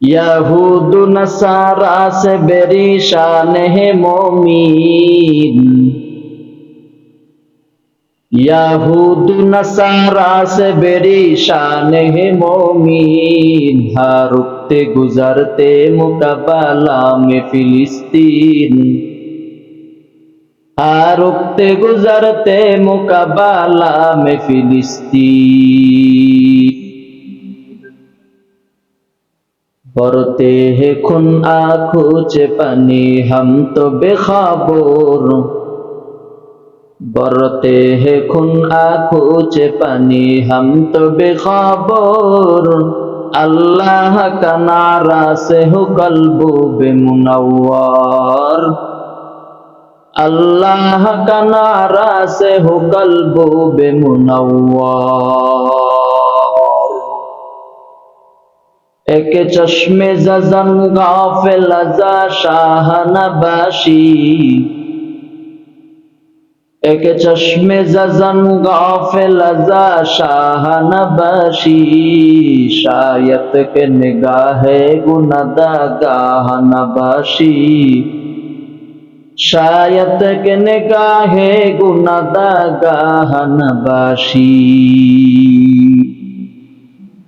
ইয়াহুদু নাসারা সে বেরিশান হে মমিন। ইয়াহুদু নাসারা সে বেরিশান হে মমিন। হার গুজারতে মুকাবালা মে ফিলিস্তিন। হার উঠতে গুজারতে মোকাবালা মে ফিলিস্তিন। में फिलिस्तीन भरते हैं खून आंखों से पानी हम तो बेखबर बरते हैं खून आंखों से पानी हम तो बेखबर अल्लाह का नारा से हो कल्बो बेमुनव्वर अल्लाह का नारा से हो कल्बो बेमुनव्वर একে চশমে জজন গাফেল আজা শাহনবাসি। একে চশমে জজন গাফেল আজা শাহনবাসি। শায়ত কে নিগাহে গুনদা গাহনবাসি শায়ত কে নিগাহে গুনদা গাহনবাসি